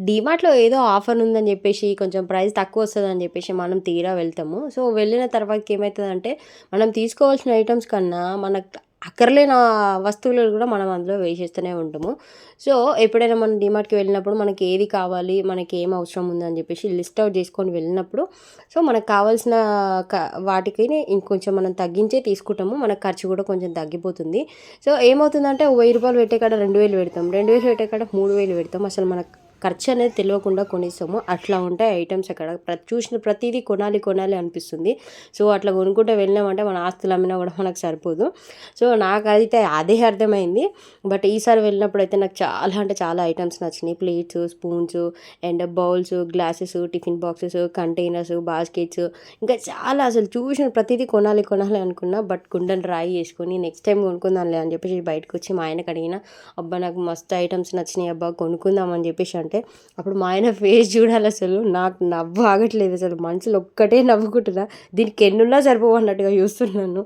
డీమార్ట్‌లో ఏదో ఆఫర్ ఉందని చెప్పేసి కొంచెం ప్రైస్ తక్కువ వస్తుందని చెప్పేసి మనం తీరా వెళ్తాము. సో, వెళ్ళిన తర్వాతకి ఏమవుతుందంటే మనం తీసుకోవాల్సిన ఐటమ్స్ కన్నా మనకు అక్కర్లేని వస్తువులు కూడా మనం అందులో వేసేస్తూనే ఉంటాము. సో, ఎప్పుడైనా మనం డీమార్ట్‌కి వెళ్ళినప్పుడు మనకి ఏది కావాలి, మనకి ఏం అవసరం ఉందని చెప్పేసి లిస్ట్ అవుట్ చేసుకొని వెళ్ళినప్పుడు సో, మనకు కావాల్సిన క వాటికిని ఇంకొంచెం మనం తగ్గించే తీసుకుంటాము. మన ఖర్చు కూడా కొంచెం తగ్గిపోతుంది. సో, ఏమవుతుందంటే వెయ్యి రూపాయలు పెట్టే కాడ 2000 పెడతాం. 2000 పెట్టే కాడ 3000 పెడతాం. అసలు మనకు ఖర్చు అనేది తెలియకుండా కొనేస్తాము. అట్లా ఉంటాయి ఐటమ్స్ అక్కడ. ప్రతి చూసిన ప్రతిదీ కొనాలి, కొనాలి అనిపిస్తుంది. సో, అట్లా కొనుక్కుంటూ వెళ్ళామంటే మన ఆస్తులు అమ్మినా కూడా మనకు సరిపోదు. సో, నాకైతే అదే అర్థమైంది. బట్ ఈసారి వెళ్ళినప్పుడు అయితే నాకు చాలా అంటే చాలా ఐటమ్స్ నచ్చినాయి. Plates, spoons and bowls, glasses, tiffin boxes, containers, baskets ఇంకా చాలా అసలు చూసిన ప్రతిదీ కొనాలి, కొనాలి అనుకున్నా. బట్ కుండను రాయి చేసుకొని నెక్స్ట్ టైమ్ కొనుక్కుందాంలే అని చెప్పేసి బయటకొచ్చి మా ఆయనకు అడిగిన. అబ్బా! నాకు మస్తు ఐటమ్స్ నచ్చినాయి అబ్బా! కొనుక్కుందాం అని చెప్పేసి అంటే అప్పుడు మా ఆయన ఫేస్ చూడాలి అసలు. నాకు నవ్వు ఆగట్లేదు అసలు. మనసులో ఒక్కటే నవ్వుకుంటున్నా. దీనికి ఎన్నున్నా సరిపోవన్నట్టుగా చూస్తున్నాను.